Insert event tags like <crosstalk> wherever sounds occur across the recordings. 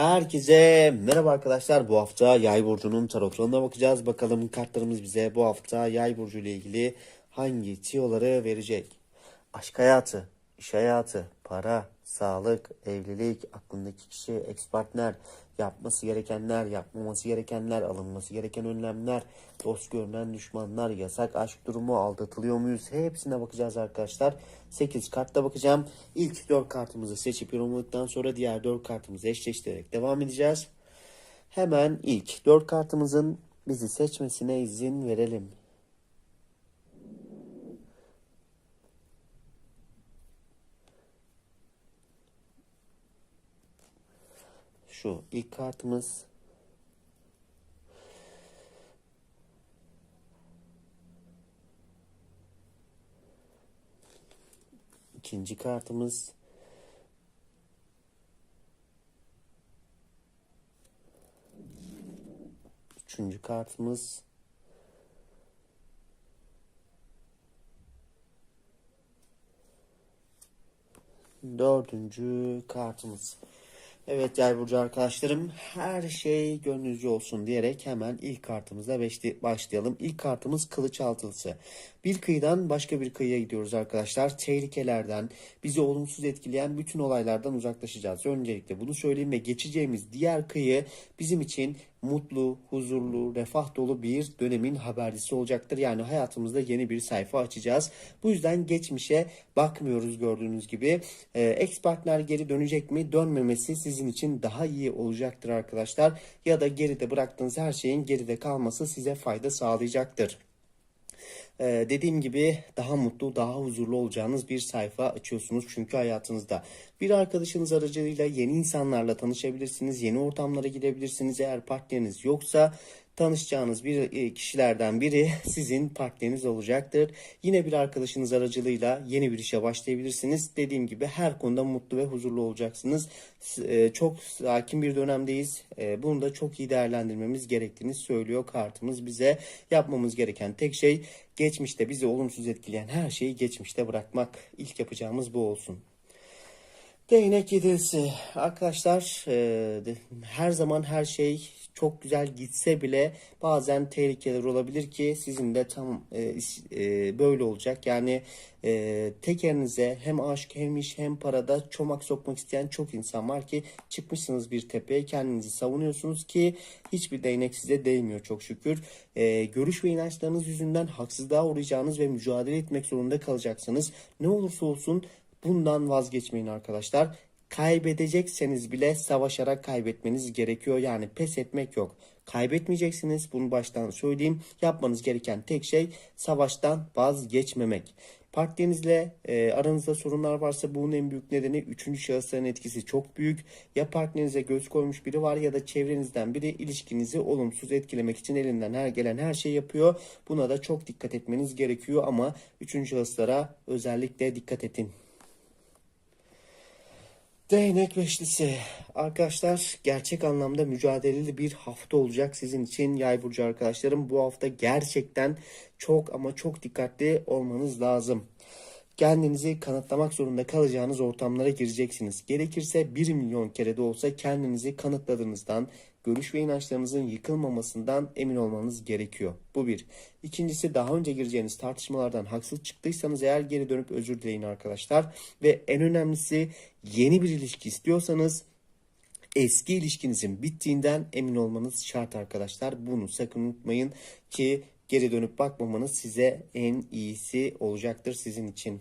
Herkese merhaba arkadaşlar. Bu hafta Yay burcunun tarotlarına bakacağız. Bakalım kartlarımız bize bu hafta Yay burcu ile ilgili hangi tiyoları verecek? Aşk hayatı, iş hayatı, para, sağlık, evlilik, aklındaki kişi, ex partner, yapması gerekenler, yapmaması gerekenler, alınması gereken önlemler, dost görünen düşmanlar, yasak aşk durumu, aldatılıyor muyuz? Hepsine bakacağız arkadaşlar. 8 kartta bakacağım. İlk 4 kartımızı seçip yorumladıktan sonra diğer 4 kartımızı eşleştirerek devam edeceğiz. Hemen ilk 4 kartımızın bizi seçmesine izin verelim. Şu ilk kartımız ikinci kartımız. Üçüncü kartımız. Dördüncü kartımız. Evet Yay Burcu arkadaşlarım her şey gönlünüzce olsun diyerek hemen ilk kartımıza başlayalım. İlk kartımız kılıç altılısı. Bir kıyıdan başka bir kıyıya gidiyoruz arkadaşlar. Tehlikelerden, bizi olumsuz etkileyen bütün olaylardan uzaklaşacağız. Öncelikle bunu söyleyeyim ve geçeceğimiz diğer kıyı bizim için mutlu, huzurlu, refah dolu bir dönemin habercisi olacaktır. Yani hayatımızda yeni bir sayfa açacağız. Bu yüzden geçmişe bakmıyoruz gördüğünüz gibi. Ee, ex partner geri dönecek mi? Dönmemesi sizin için daha iyi olacaktır arkadaşlar. Ya da geride bıraktığınız her şeyin geride kalması size fayda sağlayacaktır. Ee, dediğim gibi daha mutlu, daha huzurlu olacağınız bir sayfa açıyorsunuz çünkü hayatınızda. Bir arkadaşınız aracılığıyla yeni insanlarla tanışabilirsiniz, yeni ortamlara girebilirsiniz. Eğer partneriniz yoksa tanışacağınız bir e, kişilerden biri sizin partneriniz olacaktır. Yine bir arkadaşınız aracılığıyla yeni bir işe başlayabilirsiniz. Dediğim gibi her konuda mutlu ve huzurlu olacaksınız. E, Çok sakin bir dönemdeyiz. E, Bunu da çok iyi değerlendirmemiz gerektiğini söylüyor kartımız bize. Yapmamız gereken tek şey geçmişte bizi olumsuz etkileyen her şeyi geçmişte bırakmak. İlk yapacağımız bu olsun. Değnek yedilisi. Arkadaşlar e, her zaman her şey çok güzel gitse bile bazen tehlikeler olabilir ki sizin de tam e, e, böyle olacak. Yani e, tekerinize hem aşk hem iş hem parada çomak sokmak isteyen çok insan var ki çıkmışsınız bir tepeye kendinizi savunuyorsunuz ki hiçbir değnek size değmiyor çok şükür. E, görüş ve inançlarınız yüzünden haksızlığa uğrayacağınız ve mücadele etmek zorunda kalacaksınız. Ne olursa olsun Bundan vazgeçmeyin arkadaşlar. Kaybedecekseniz bile savaşarak kaybetmeniz gerekiyor. Yani pes etmek yok. Kaybetmeyeceksiniz. Bunu baştan söyleyeyim. Yapmanız gereken tek şey savaştan vazgeçmemek. Partnerinizle e, aranızda sorunlar varsa bunun en büyük nedeni üçüncü şahısların etkisi çok büyük. Ya partnerinize göz koymuş biri var ya da çevrenizden biri ilişkinizi olumsuz etkilemek için elinden her gelen her şey yapıyor. Buna da çok dikkat etmeniz gerekiyor ama üçüncü şahıslara özellikle dikkat edin. Değnek beşlisi. Arkadaşlar gerçek anlamda mücadeleli bir hafta olacak sizin için yay burcu arkadaşlarım. Bu hafta gerçekten çok ama çok dikkatli olmanız lazım. Kendinizi kanıtlamak zorunda kalacağınız ortamlara gireceksiniz. Gerekirse 1 milyon kere de olsa kendinizi kanıtladığınızdan, görüş ve inançlarınızın yıkılmamasından emin olmanız gerekiyor. Bu bir. İkincisi daha önce gireceğiniz tartışmalardan haksız çıktıysanız eğer geri dönüp özür dileyin arkadaşlar. Ve en önemlisi yeni bir ilişki istiyorsanız eski ilişkinizin bittiğinden emin olmanız şart arkadaşlar. Bunu sakın unutmayın ki geri dönüp bakmamanız size en iyisi olacaktır sizin için.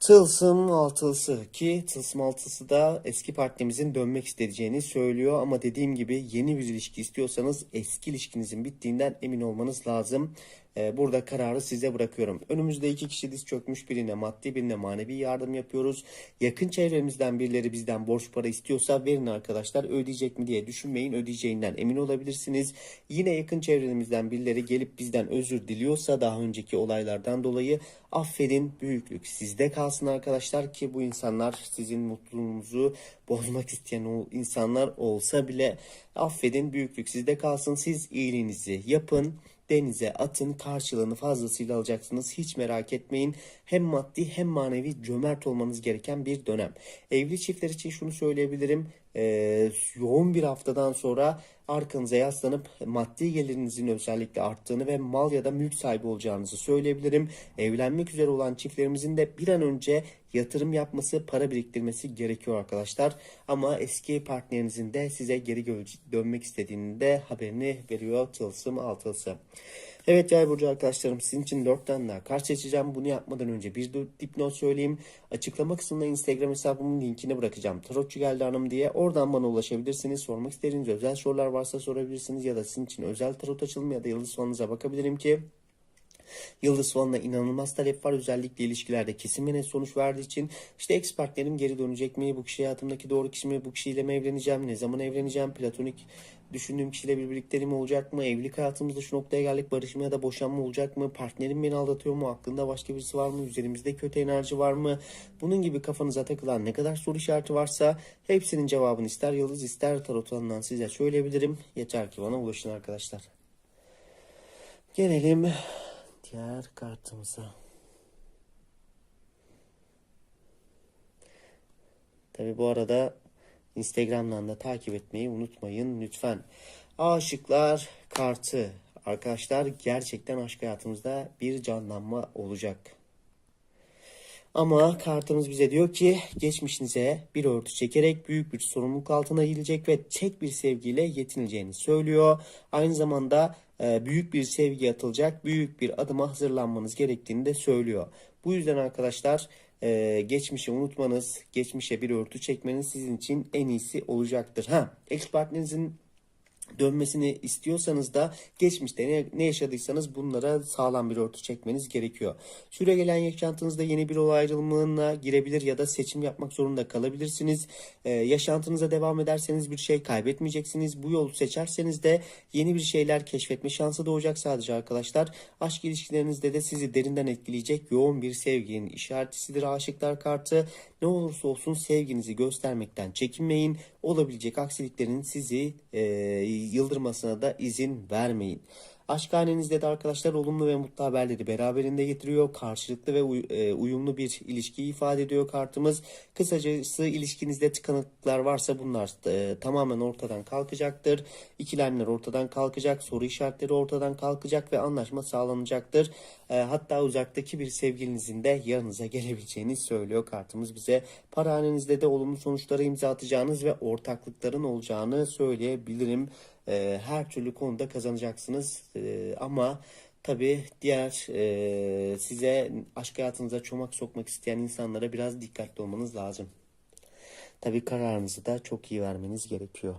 Tılsım altılısı ki tılsım altılısı da eski partnerimizin dönmek isteyeceğini söylüyor ama dediğim gibi yeni bir ilişki istiyorsanız eski ilişkinizin bittiğinden emin olmanız lazım. Ee, Burada kararı size bırakıyorum. Önümüzde iki kişi diz çökmüş birine maddi birine manevi yardım yapıyoruz. Yakın çevremizden birileri bizden borç para istiyorsa verin arkadaşlar. Ödeyecek mi diye düşünmeyin. Ödeyeceğinden emin olabilirsiniz. Yine yakın çevremizden birileri gelip bizden özür diliyorsa daha önceki olaylardan dolayı affedin. Büyüklük sizde kalsın arkadaşlar ki bu insanlar sizin mutluluğunuzu bozmak isteyen o insanlar olsa bile affedin. Büyüklük sizde kalsın. Siz iyiliğinizi yapın denize atın karşılığını fazlasıyla alacaksınız. Hiç merak etmeyin. Hem maddi hem manevi cömert olmanız gereken bir dönem. Evli çiftler için şunu söyleyebilirim. E, yoğun bir haftadan sonra arkanıza yaslanıp maddi gelirinizin özellikle arttığını ve mal ya da mülk sahibi olacağınızı söyleyebilirim. Evlenmek üzere olan çiftlerimizin de bir an önce yatırım yapması, para biriktirmesi gerekiyor arkadaşlar. Ama eski partnerinizin de size geri dönmek istediğini de haberini veriyor tılsım altılısı. Evet yay burcu arkadaşlarım sizin için 4 tane daha kart seçeceğim. Bunu yapmadan önce bir dipnot söyleyeyim. Açıklama kısmında Instagram hesabımın linkini bırakacağım. Tarotçu geldi hanım diye. Oradan bana ulaşabilirsiniz. Sormak istediğiniz özel sorular varsa sorabilirsiniz. Ya da sizin için özel tarot açılımı ya da yıldız falanıza bakabilirim ki Yıldız Falan'a inanılmaz talep var. Özellikle ilişkilerde kesin net sonuç verdiği için işte ex partnerim geri dönecek mi? Bu kişi hayatımdaki doğru kişi mi? Bu kişiyle mi evleneceğim? Ne zaman evleneceğim? Platonik düşündüğüm kişiyle bir birlikteliğim olacak mı? Evlilik hayatımızda şu noktaya geldik. Barışma ya da boşanma olacak mı? Partnerim beni aldatıyor mu? Aklında başka birisi var mı? Üzerimizde kötü enerji var mı? Bunun gibi kafanıza takılan ne kadar soru işareti varsa hepsinin cevabını ister yıldız ister tarot alanından size söyleyebilirim. Yeter ki bana ulaşın arkadaşlar. Gelelim diğer kartımıza. Tabi bu arada Instagram'dan da takip etmeyi unutmayın lütfen. Aşıklar kartı. Arkadaşlar gerçekten aşk hayatımızda bir canlanma olacak. Ama kartımız bize diyor ki geçmişinize bir örtü çekerek büyük bir sorumluluk altına girecek ve tek bir sevgiyle yetineceğini söylüyor. Aynı zamanda e, büyük bir sevgi atılacak, büyük bir adıma hazırlanmanız gerektiğini de söylüyor. Bu yüzden arkadaşlar e, geçmişi unutmanız, geçmişe bir örtü çekmeniz sizin için en iyisi olacaktır. Ha, ex partnerinizin dönmesini istiyorsanız da geçmişte ne, ne yaşadıysanız bunlara sağlam bir örtü çekmeniz gerekiyor. Süre gelen yaşantınızda yeni bir olay ayrılımına girebilir ya da seçim yapmak zorunda kalabilirsiniz. Ee, yaşantınıza devam ederseniz bir şey kaybetmeyeceksiniz. Bu yolu seçerseniz de yeni bir şeyler keşfetme şansı doğacak sadece arkadaşlar. Aşk ilişkilerinizde de sizi derinden etkileyecek yoğun bir sevginin işaretisidir aşıklar kartı. Ne olursa olsun sevginizi göstermekten çekinmeyin. Olabilecek aksiliklerin sizi e, yıldırmasına da izin vermeyin. Aşk hanenizde de arkadaşlar olumlu ve mutlu haberleri beraberinde getiriyor. Karşılıklı ve e, uyumlu bir ilişki ifade ediyor kartımız. Kısacası ilişkinizde tıkanıklıklar varsa bunlar e, tamamen ortadan kalkacaktır. İkilemler ortadan kalkacak, soru işaretleri ortadan kalkacak ve anlaşma sağlanacaktır. E, hatta uzaktaki bir sevgilinizin de yanınıza gelebileceğini söylüyor kartımız bize. Para hanenizde de olumlu sonuçlara imza atacağınız ve ortaklıkların olacağını söyleyebilirim. E, her türlü konuda kazanacaksınız. E, ama tabii diğer e, size aşk hayatınıza çomak sokmak isteyen insanlara biraz dikkatli olmanız lazım. Tabii kararınızı da çok iyi vermeniz gerekiyor.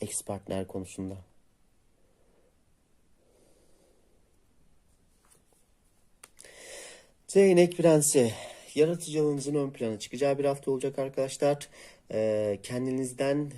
Ex partner konusunda. Zeynep Prensi. Yaratıcılığınızın ön plana çıkacağı bir hafta olacak arkadaşlar. Kendinizden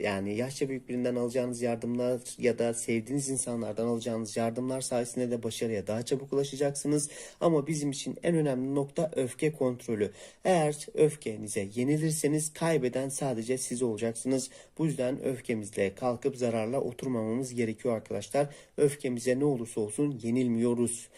yani yaşça büyük birinden alacağınız yardımlar ya da sevdiğiniz insanlardan alacağınız yardımlar sayesinde de başarıya daha çabuk ulaşacaksınız. Ama bizim için en önemli nokta öfke kontrolü. Eğer öfkenize yenilirseniz kaybeden sadece siz olacaksınız. Bu yüzden öfkemizle kalkıp zararla oturmamamız gerekiyor arkadaşlar. Öfkemize ne olursa olsun yenilmiyoruz.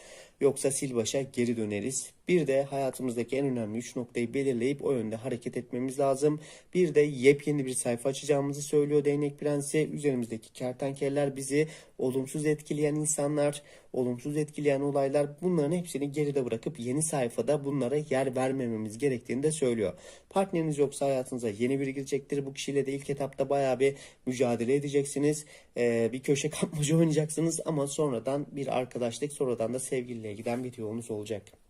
Yoksa sil başa geri döneriz. Bir de hayatımızdaki en önemli üç noktayı belirleyip o yönde hareket etmemiz lazım. Bir de yepyeni bir sayfa açacağımızı söylüyor Değnek Prensi. Üzerimizdeki kertenkeleler bizi olumsuz etkileyen insanlar, olumsuz etkileyen olaylar bunların hepsini geride bırakıp yeni sayfada bunlara yer vermememiz gerektiğini de söylüyor. Partneriniz yoksa hayatınıza yeni biri girecektir. Bu kişiyle de ilk etapta bayağı bir mücadele edeceksiniz. Ee, bir köşe <laughs> kapmaca oynayacaksınız ama sonradan bir arkadaşlık sonradan da sevgiliye giden bir yolunuz olacak.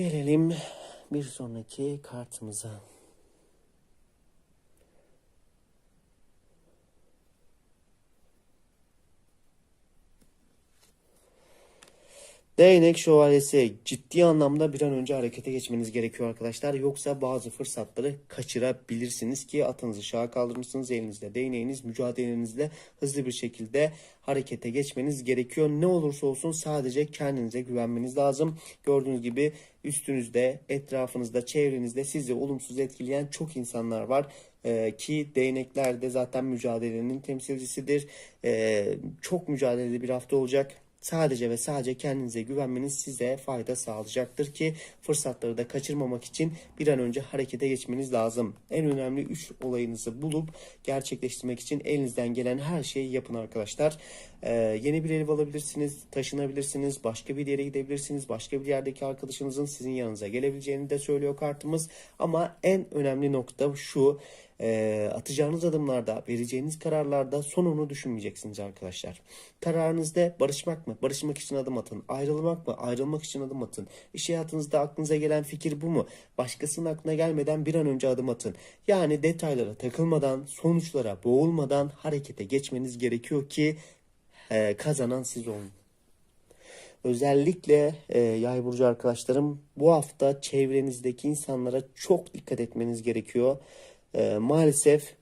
Gelelim bir sonraki kartımıza. Değnek şövalyesi ciddi anlamda bir an önce harekete geçmeniz gerekiyor arkadaşlar. Yoksa bazı fırsatları kaçırabilirsiniz ki atınızı şaha kaldırmışsınız elinizde değneğiniz mücadelenizle hızlı bir şekilde harekete geçmeniz gerekiyor. Ne olursa olsun sadece kendinize güvenmeniz lazım. Gördüğünüz gibi üstünüzde, etrafınızda, çevrenizde sizi olumsuz etkileyen çok insanlar var. Ee, ki değnekler de zaten mücadelenin temsilcisidir. Ee, çok mücadeleli bir hafta olacak. Sadece ve sadece kendinize güvenmeniz size fayda sağlayacaktır ki fırsatları da kaçırmamak için bir an önce harekete geçmeniz lazım. En önemli 3 olayınızı bulup gerçekleştirmek için elinizden gelen her şeyi yapın arkadaşlar. Ee, yeni bir ev alabilirsiniz, taşınabilirsiniz, başka bir yere gidebilirsiniz, başka bir yerdeki arkadaşınızın sizin yanınıza gelebileceğini de söylüyor kartımız. Ama en önemli nokta şu, e, atacağınız adımlarda, vereceğiniz kararlarda sonunu düşünmeyeceksiniz arkadaşlar. Kararınızda barışmak mı? Barışmak için adım atın. Ayrılmak mı? Ayrılmak için adım atın. İş hayatınızda aklınıza gelen fikir bu mu? Başkasının aklına gelmeden bir an önce adım atın. Yani detaylara takılmadan, sonuçlara boğulmadan harekete geçmeniz gerekiyor ki e, kazanan siz olun. Özellikle e, yay burcu arkadaşlarım bu hafta çevrenizdeki insanlara çok dikkat etmeniz gerekiyor. E, maalesef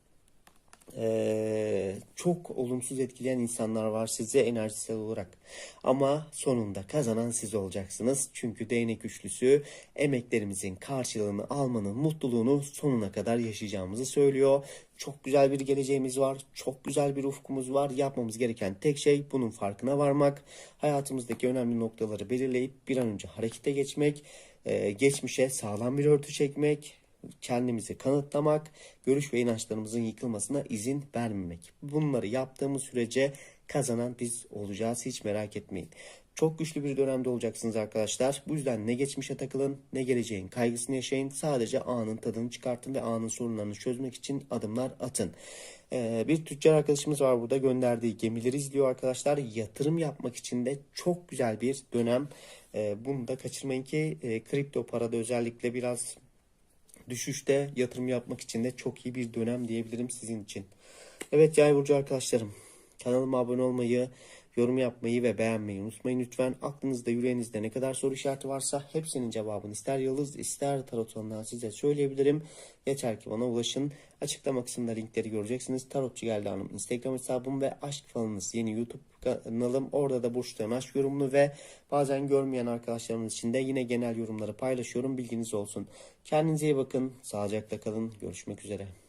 e, çok olumsuz etkileyen insanlar var size enerjisel olarak. Ama sonunda kazanan siz olacaksınız. Çünkü değnek üçlüsü emeklerimizin karşılığını almanın mutluluğunu sonuna kadar yaşayacağımızı söylüyor. Çok güzel bir geleceğimiz var. Çok güzel bir ufkumuz var. Yapmamız gereken tek şey bunun farkına varmak. Hayatımızdaki önemli noktaları belirleyip bir an önce harekete geçmek. e, geçmişe sağlam bir örtü çekmek kendimizi kanıtlamak, görüş ve inançlarımızın yıkılmasına izin vermemek. Bunları yaptığımız sürece kazanan biz olacağız hiç merak etmeyin. Çok güçlü bir dönemde olacaksınız arkadaşlar. Bu yüzden ne geçmişe takılın ne geleceğin kaygısını yaşayın. Sadece anın tadını çıkartın ve anın sorunlarını çözmek için adımlar atın. Ee, bir tüccar arkadaşımız var burada gönderdiği gemileri izliyor arkadaşlar. Yatırım yapmak için de çok güzel bir dönem. Ee, bunu da kaçırmayın ki e, kripto parada özellikle biraz düşüşte yatırım yapmak için de çok iyi bir dönem diyebilirim sizin için. Evet yay burcu arkadaşlarım kanalıma abone olmayı, yorum yapmayı ve beğenmeyi unutmayın lütfen. Aklınızda yüreğinizde ne kadar soru işareti varsa hepsinin cevabını ister yıldız ister tarotundan size söyleyebilirim. Yeter ki bana ulaşın. Açıklama kısmında linkleri göreceksiniz. Tarotçu geldi hanım Instagram hesabım ve aşk falanınız yeni YouTube kanalım. Orada da burçların aşk yorumunu ve bazen görmeyen arkadaşlarımız için de yine genel yorumları paylaşıyorum. Bilginiz olsun. Kendinize iyi bakın. Sağlıcakla kalın. Görüşmek üzere.